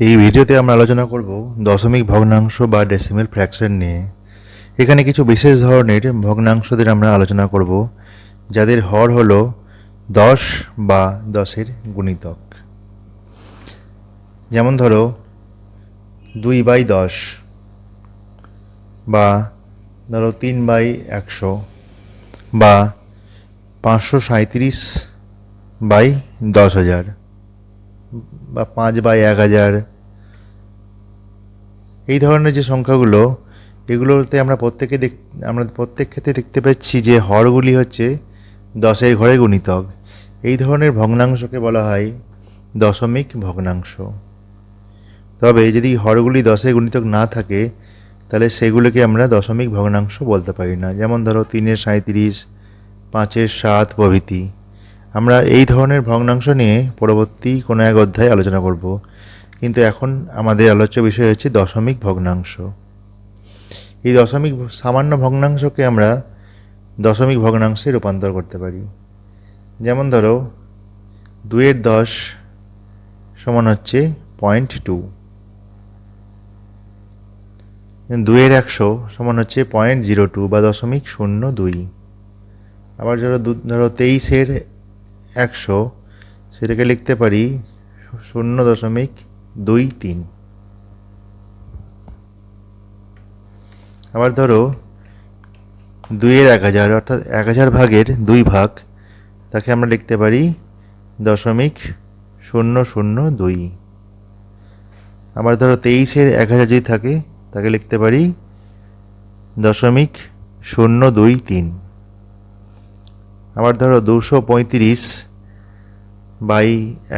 এই ভিডিওতে আমরা আলোচনা করব দশমিক ভগ্নাংশ বা ডেসিমেল ফ্র্যাকশন নিয়ে। এখানে কিছু বিশেষ ধরনের ভগ্নাংশদের আমরা আলোচনা করব, যাদের হর হল দশ বা দশের গুণিতক। যেমন ধরো, দুই বাই দশ বা ধরো তিন বাই একশো বা পাঁচশো সাঁইত্রিশ বাই দশ হাজার। বা পাঁচ বাই এক হাজার। এই ধরনের যে সংখ্যাগুলো, এগুলোতে আমরা প্রত্যেকে দেখ, আমরা প্রত্যেক ক্ষেত্রে দেখতে পাচ্ছি যে হরগুলি হচ্ছে দশের ঘরে গুণিতক। এই ধরনের ভগ্নাংশকে বলা হয় দশমিক ভগ্নাংশ। তবে যদি হরগুলি দশের গুণিতক না থাকে, তাহলে সেগুলোকে আমরা দশমিক ভগ্নাংশ বলতে পারি না। যেমন ধরো তিনের সাঁইত্রিশ, পাঁচের সাত প্রভৃতি। আমরা এই ধরনের ভগ্নাংশ নিয়ে পরবর্তী কোনো এক অধ্যায়ে আলোচনা করব। কিন্তু এখন আমাদের আলোচ্য বিষয় হচ্ছে দশমিক ভগ্নাংশ। এই দশমিক সামান্য ভগ্নাংশকে আমরা দশমিক ভগ্নাংশে রূপান্তর করতে পারি। যেমন ধরো দুয়ের দশ সমান হচ্ছে পয়েন্ট টু। দুয়ের একশো সমান হচ্ছে পয়েন্ট জিরো টু বা দশমিক শূন্য দুই। আবার ধরো ধরো তেইশের একশো, সেটাকে লিখতে পারি শূন্য দশমিক দুই তিন। আবার ধরো দুইয়ের এক হাজার, অর্থাৎ এক হাজার ভাগের দুই ভাগ, তাকে আমরা লিখতে পারি দশমিক শূন্য শূন্য দুই। আবার ধরো তেইশের এক হাজার যদি থাকে, তাকে লিখতে পারি দশমিক শূন্য দুই তিন। আবার ধরো দুশো পঁয়ত্রিশ বাই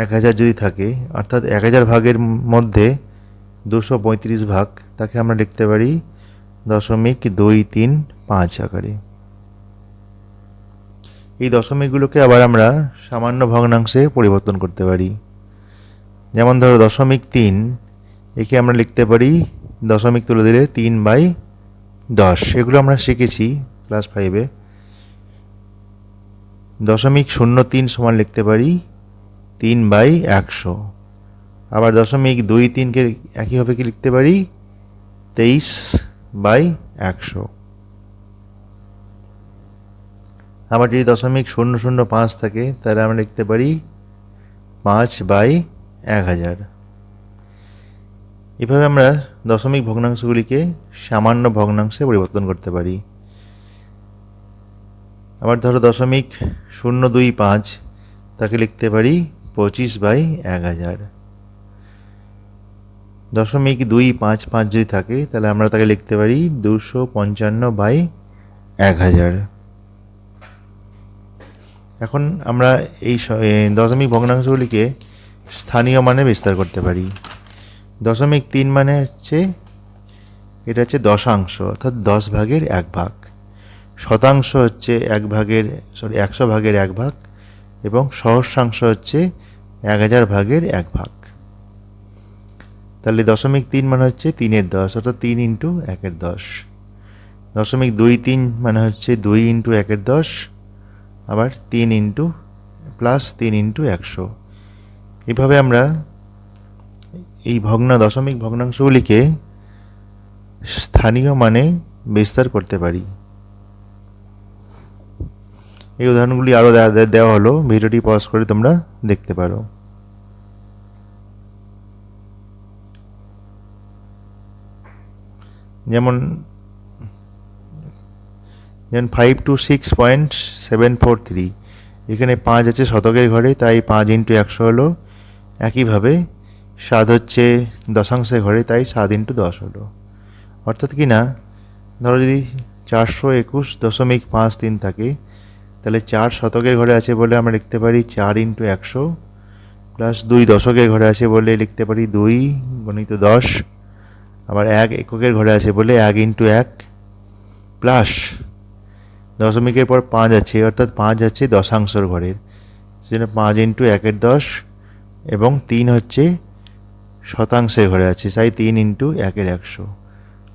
এক হাজার যদি থাকে, অর্থাৎ এক হাজার ভাগের মধ্যে দুশো পঁয়ত্রিশ ভাগ, তাকে আমরা লিখতে পারি দশমিক দুই তিন পাঁচ আকারে। এই দশমিকগুলোকে আবার আমরা সামান্য ভগ্নাংশে পরিবর্তন করতে পারি। যেমন ধরো দশমিক তিন, একে আমরা লিখতে পারি দশমিক তুলে দিলে তিন বাই দশ। এগুলো আমরা শিখেছি ক্লাস ফাইভে দশমিক শূন্য তিন সমান লিখতে পারি তিন বাই একশো। আবার দশমিক দুই তিনকে একইভাবে কি লিখতে পারি? তেইশ বাই একশো। আবার যদি দশমিক শূন্য শূন্য পাঁচ থাকে, তাহলে আমরা লিখতে পারি পাঁচ বাই এক হাজার। এভাবে আমরা দশমিক ভগ্নাংশগুলিকে সামান্য ভগ্নাংশে পরিবর্তন করতে পারি। আবার ধরো দশমিক শূন্য দুই পাঁচ, তাকে লিখতে পারি পঁচিশ বাই এক হাজার। দশমিক দুই পাঁচ পাঁচ যদি থাকে, তাহলে আমরা তাকে লিখতে পারি দুশো পঞ্চান্ন বাই এক হাজার। এখন আমরা এই দশমিক ভগ্নাংশগুলিকে স্থানীয় মানে বিস্তার করতে পারি। দশমিক তিন মানে হচ্ছে, এটা হচ্ছে দশাংশ, অর্থাৎ দশ ভাগের এক ভাগ। শতাংশ হচ্ছে এক ভাগের সরি একশো ভাগের এক ভাগ এবং সহস্রাংশ হচ্ছে এক হাজার ভাগের এক ভাগ। তাহলে দশমিক তিন মানে হচ্ছে তিনের দশ, অর্থাৎ তিন ইন্টু একের দশ। দশমিক দুই তিন মানে হচ্ছে দুই ইন্টু একের দশ, আবার তিন ইন্টু প্লাস তিন ইন্টু একশো। এভাবে আমরা এই ভগ্ন, দশমিক ভগ্নাংশগুলিকে স্থানীয় মানে বিস্তার করতে পারি। এই উদাহরণগুলি আরও দেওয়া হলো। ভিডিওটি পজ করে তোমরা দেখতে পারো। যেমন যেমন five two six point seven four three এখানে পাঁচ আছে শতকের ঘরে, তাই পাঁচ ইন্টু একশো হলো। একইভাবে সাত হচ্ছে দশাংশের ঘরে, তাই সাত ইন্টু দশ হলো। অর্থাৎ কি না? ধরো যদি চারশো একুশ দশমিক পাঁচ তিন থাকে তাহলে চার শতকের ঘরে আছে বলে আমরা লিখতে পারি চার ইন্টু একশো প্লাস দুই দশকের ঘরে আছে বলে লিখতে পারি দুই, গণিত দশ, আবার এক এককের ঘরে আছে বলে এক ইন্টু এক প্লাস দশমিকের পর পাঁচ আছে, অর্থাৎ পাঁচ আছে দশাংশর ঘরের। সেজন্য পাঁচ ইন্টু একের দশ এবং তিন হচ্ছে শতাংশের ঘরে আছে, তাই তিন ইন্টু একের একশো।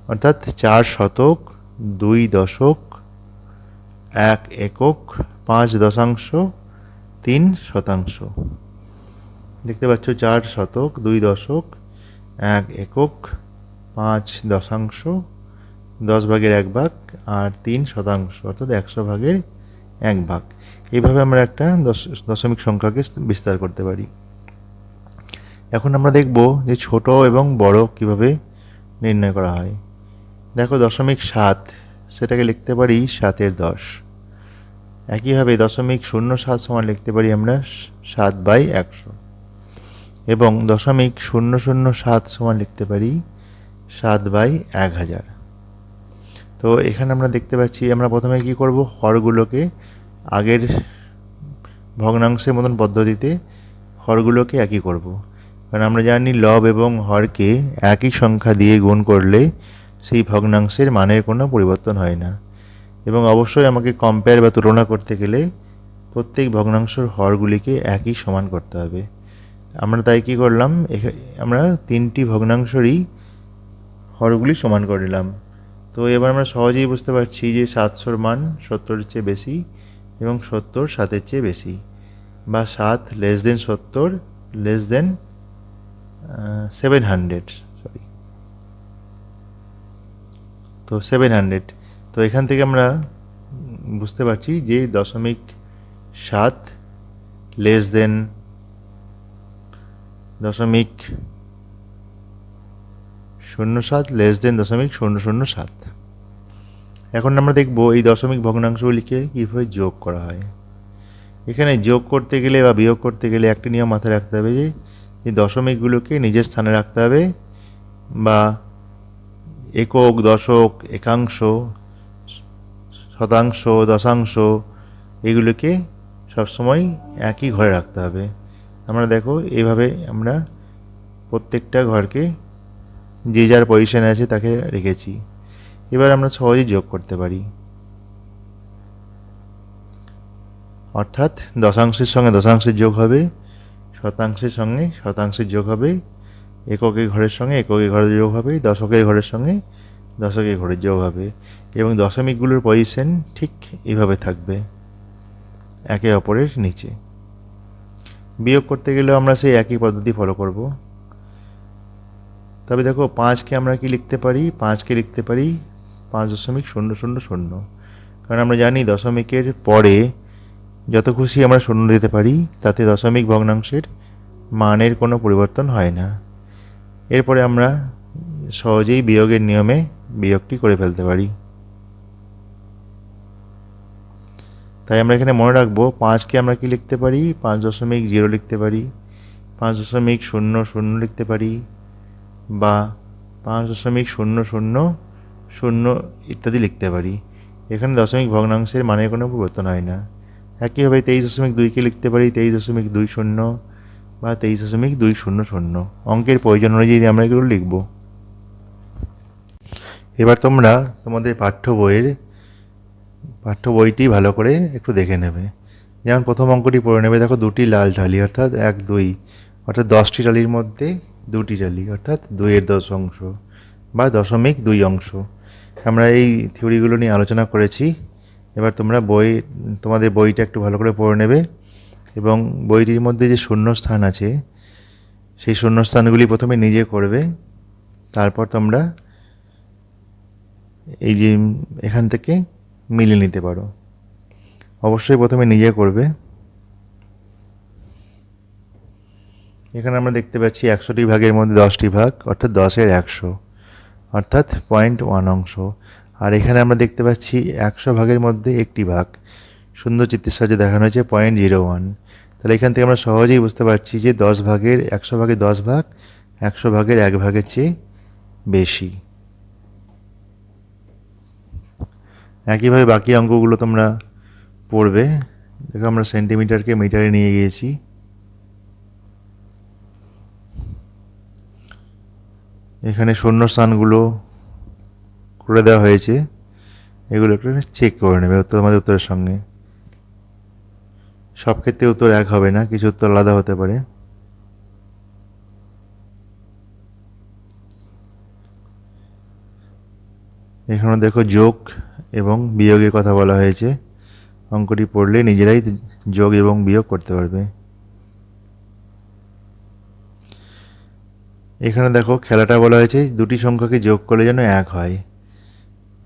অর্থাৎ চার শতক, দুই দশক এক একক পাঁচ দশাংশ, তিন শতাংশ। দেখতে পাচ্ছ চার শতক, দুই দশক, এক একক, পাঁচ দশাংশ, দশ ভাগের এক ভাগ আর তিন শতাংশ, অর্থাৎ একশো ভাগের এক ভাগ। এইভাবে আমরা একটা দশ, দশমিক সংখ্যাকে বিস্তার করতে পারি। এখন আমরা দেখব যে ছোট এবং বড় কীভাবে নির্ণয় করা হয়। দেখো দশমিক সাত, সেটাকে লিখতে পারি সাতের দশ। একইভাবে দশমিক শূন্য সাত সমান লিখতে পারি আমরা সাত বাই একশো। এবং দশমিক শূন্য শূন্য সাত সমান লিখতে পারি সাত বাই এক হাজার। তো এখানে আমরা দেখতে পাচ্ছি আমরা প্রথমে কি করব? হরগুলোকে আগের ভগ্নাংশের মতন পদ্ধতিতে হরগুলোকে একই করব। কারণ আমরা জানি লব এবং হরকে একই সংখ্যা দিয়ে গুণ করলে সেই ভগ্নাংশের মানের কোনো পরিবর্তন হয় না। এবং অবশ্যই আমাকে কম্পেয়ার বা তুলনা করতে গেলে প্রত্যেক ভগ্নাংশের হরগুলিকে একই সমান করতে হবে। আমরা তাই কি করলাম? আমরা তিনটি ভগ্নাংশরই হরগুলি সমান করে নিলাম। তো এবার আমরা সহজেই বুঝতে পারছি যে সাতশোর মান সত্তরের চেয়ে বেশি এবং সত্তর সাতের চেয়ে বেশি বা সাত লেস দেন সত্তর less than seven hundred sorry তো সেভেন হান্ড্রেড তো এখান থেকে আমরা বুঝতে পারছি যে দশমিক সাত লেস দেন দশমিক শূন্য সাত লেস দেন দশমিক শূন্য শূন্য সাত। এখন আমরা দেখব এই দশমিক ভগ্নাংশগুলিকে কীভাবে যোগ করা হয়। এখানে যোগ করতে গেলে বা বিয়োগ করতে গেলে একটি নিয়ম মাথায় রাখতে হবে যে এই দশমিকগুলোকে নিজের স্থানে রাখতে হবে বা একক, দশক, একাংশ শতাংশ, দশাংশ, এগুলোকে সবসময় একই ঘরে রাখতে হবে। আমরা দেখো, এইভাবে আমরা প্রত্যেকটা ঘরকে যে যার পজিশনে আছে তাকে রেখেছি। এবার আমরা সহজেই যোগ করতে পারি। অর্থাৎ দশাংশের সঙ্গে দশাংশের যোগ হবে, শতাংশের সঙ্গে শতাংশের যোগ হবে, এককের ঘরের সঙ্গে এককের ঘরের যোগ হবে, দশকের ঘরের সঙ্গে দশকের ঘরের যোগ হবে এবং দশমিকগুলোর পজিশন ঠিক এইভাবে থাকবে। একে অপরের নিচে। বিয়োগ করতে গেলেও আমরা সেই একই পদ্ধতি ফলো করব। তবে দেখো, পাঁচকে আমরা কি লিখতে পারি? পাঁচকে লিখতে পারি পাঁচ দশমিক শূন্য শূন্য শূন্য। কারণ আমরা জানি দশমিকের পরে যত খুশি আমরা শূন্য দিতে পারি, তাতে দশমিক ভগ্নাংশের মানের কোনো পরিবর্তন হয় না। এরপরে আমরা সহজেই বিয়োগের নিয়মে বিয়োগটি করে ফেলতে পারি। তাই আমরা এখানে মনে রাখব, পাঁচকে আমরা কি লিখতে পারি? পাঁচ দশমিক জিরো লিখতে পারি, পাঁচ দশমিক শূন্য শূন্য লিখতে পারি, বা পাঁচ দশমিক শূন্য শূন্য শূন্য ইত্যাদি লিখতে পারি। এখানে দশমিক ভগ্নাংশের মানে কোনো পরিবর্তন হয় না। একইভাবে তেইশ দশমিক দুইকে লিখতে পারি, তেইশ দশমিক দুই শূন্য বা তেইশ দশমিক দুই শূন্য শূন্য। অঙ্কের প্রয়োজন অনুযায়ী আমরা এগুলো লিখব। এবার তোমরা তোমাদের পাঠ্য বইয়ের, পাঠ্য বইটি ভালো করে একটু দেখে নেবে। যেমন প্রথম অঙ্কটি পড়ে নেবে, দেখো দুটি লাল ঢালি অর্থাৎ এক, দুই, অর্থাৎ দশটি টালির মধ্যে দুটি টালি, অর্থাৎ দুইয়ের দশ অংশ বা দশমিক দুই অংশ। আমরা এই থিওরিগুলো নিয়ে আলোচনা করেছি। এবার তোমরা বই, তোমাদের বইটা একটু ভালো করে পড়ে নেবে এবং বইটির মধ্যে যে শূন্যস্থান আছে, সেই শূন্যস্থানগুলি প্রথমে নিজে করবে। তারপর তোমরা এই যে এখান থেকে মিলিয়ে নিতে পারো। অবশ্যই প্রথমে নিজে করবে। এখানে আমরা দেখতে পাচ্ছি একশোটি ভাগের মধ্যে দশটি ভাগ, অর্থাৎ দশের একশো, অর্থাৎ পয়েন্ট ওয়ান অংশ। আর এখানে আমরা দেখতে পাচ্ছি একশো ভাগের মধ্যে একটি ভাগ। সুন্দর চিত্রের সাহায্যে দেখানো হয়েছে পয়েন্ট জিরো ওয়ান তাহলে এখান থেকে আমরা সহজেই বুঝতে পারছি যে দশ ভাগের, একশো ভাগের দশ ভাগ, একশো ভাগের এক ভাগের চেয়ে বেশি। একইভাবে বাকি অঙ্কগুলো তোমরা পড়বে। দেখো আমরা সেন্টিমিটারকে মিটারে নিয়ে গিয়েছি। এখানে শূন্যস্থানগুলো করে দেওয়া হয়েছে। এগুলো একটু চেক করে নেবে উত্তর আমাদের উত্তরের সঙ্গে। সব ক্ষেত্রে উত্তর এক হবে না, কিছু উত্তর আলাদা হতে পারে। এখানে দেখো যোগ এবং বিয়োগের কথা বলা হয়েছে। অঙ্কটি পড়লে নিজেরাই যোগ এবং বিয়োগ করতে পারবে। এখানে দেখো, খেলাটা বলা হয়েছে, দুটি সংখ্যাকে যোগ করলে যেন এক হয়।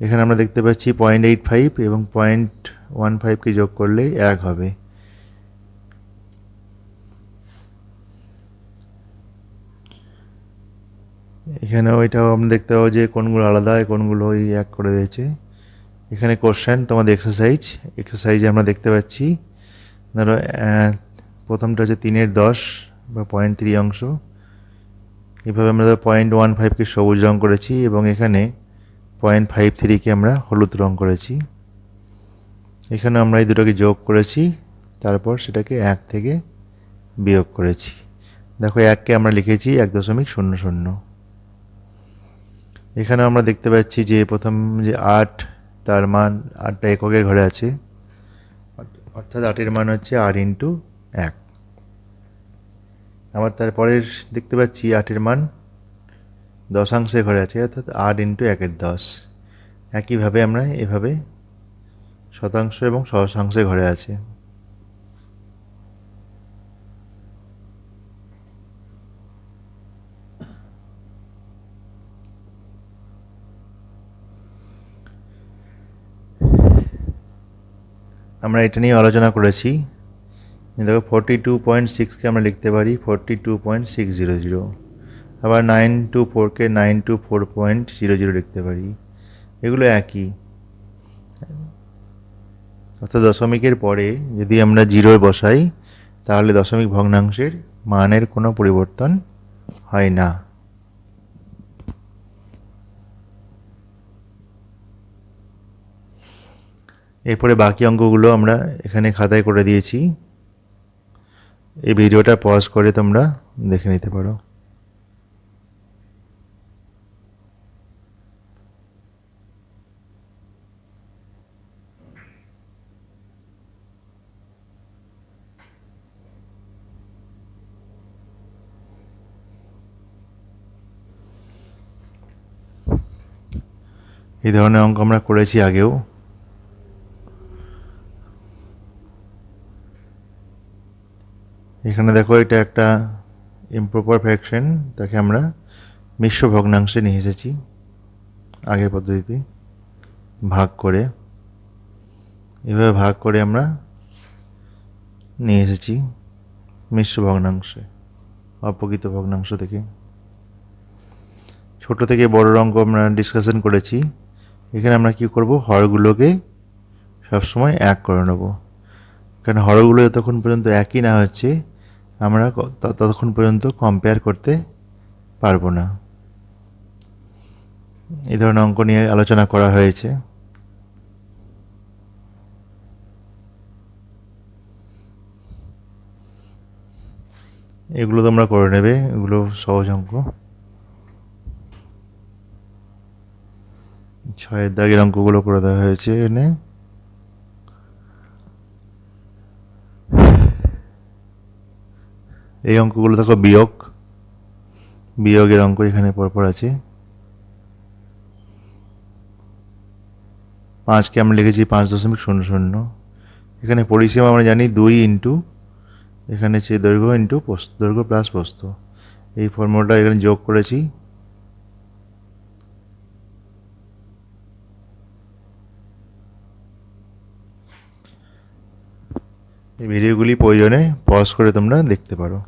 এখানে আমরা দেখতে পাচ্ছি পয়েন্ট এইট ফাইভ এবং পয়েন্ট ওয়ান ফাইভকে যোগ করলে এক হবে। এখানেও এটাও আমরা দেখতে পাবো যে কোনগুলো আলাদা, কোনগুলো ওই এক করে দিয়েছে। এখানে কোশ্চেন তোমাদের এক্সারসাইজ এক্সারসাইজে আমরা দেখতে পাচ্ছি, ধরো প্রথমটা হচ্ছে তিনের দশ বা পয়েন্ট থ্রি অংশ। এভাবে আমরা পয়েন্ট ওয়ান ফাইভকে সবুজ রং করেছি এবং এখানে পয়েন্ট ফাইভ থ্রিকে আমরা হলুদ রং করেছি। এখানে আমরা এই দুটোকে যোগ করেছি, তারপর সেটাকে এক থেকে বিয়োগ করেছি। দেখো এককে আমরা লিখেছি এক দশমিক শূন্য শূন্য। এখানে আমরা দেখতে পাচ্ছি যে প্রথম যে আট তার মান আটটা এককের ঘরে আছে। অর্থাৎ আটের মান হচ্ছে আর ইন্টু এক। আবার তারপরের দেখতে পাচ্ছি আটের মান দশাংশে ঘরে আছে, অর্থাৎ আট ইন্টু একের দশ। একইভাবে আমরা এভাবে শতাংশ এবং সহস্রাংশে ঘরে আছে। আমরা এটা নিয়ে আলোচনা করেছি। দেখো ফোরটি টু পয়েন্ট সিক্সকে আমরা লিখতে পারি forty two point six zero zero আবার নাইন টু ফোরকে nine two four point zero zero লিখতে পারি। এগুলো একই। অর্থাৎ দশমিকের পরে যদি আমরা জিরো বসাই, তাহলে দশমিক ভগ্নাংশের মানের কোনো পরিবর্তন হয় না। এরপরে বাকি অঙ্কগুলো আমরা এখানে খাতায় করে দিয়েছি। এই ভিডিওটা পজ করে তোমরা দেখে নিতে পারো। এই ধরনের অঙ্ক আমরা করেছি আগেও। এখানে দেখো এটা একটা ইমপ্রপার ফ্যাকশন তাকে আমরা মিশ্র ভগ্নাংশে নিয়ে এসেছি আগের পদ্ধতিতে। ভাগ করে, এভাবে ভাগ করে আমরা নিয়ে এসেছি মিশ্র ভগ্নাংশে অপ্রকৃত ভগ্নাংশ থেকে। ছোট থেকে বড় অঙ্ক আমরা ডিসকাশন করেছি। এখানে আমরা কি করব? হরগুলোকে সবসময় এক করে নেব। কারণ হরগুলো যতক্ষণ পর্যন্ত একই না হচ্ছে, আমরা ততক্ষণ পর্যন্ত কম্পেয়ার করতে পারব না। এই ধরনের অঙ্ক নিয়ে আলোচনা করা হয়েছে। এগুলো তোমরা করে নেবে, এগুলো সহজ অঙ্ক। ছয়ের দাগের অঙ্কগুলো করে দেওয়া হয়েছে এখানে। এই অঙ্কগুলো দেখো, বিয়োগ। বিয়োগের অঙ্ক এখানে পরপর আছে। পাঁচকে আমরা লিখেছি পাঁচ দশমিক শূন্য শূন্য। এখানে পরিসীমা আমরা জানি দুই ইন্টু, এখানে হচ্ছে দৈর্ঘ্য ইন্টু দৈর্ঘ্য প্লাস পোস্ত। এই ফর্মুলাটা এখানে যোগ করেছি। ভিডিওগুলি প্রয়োজনে পজ করে তোমরা দেখতে পারো।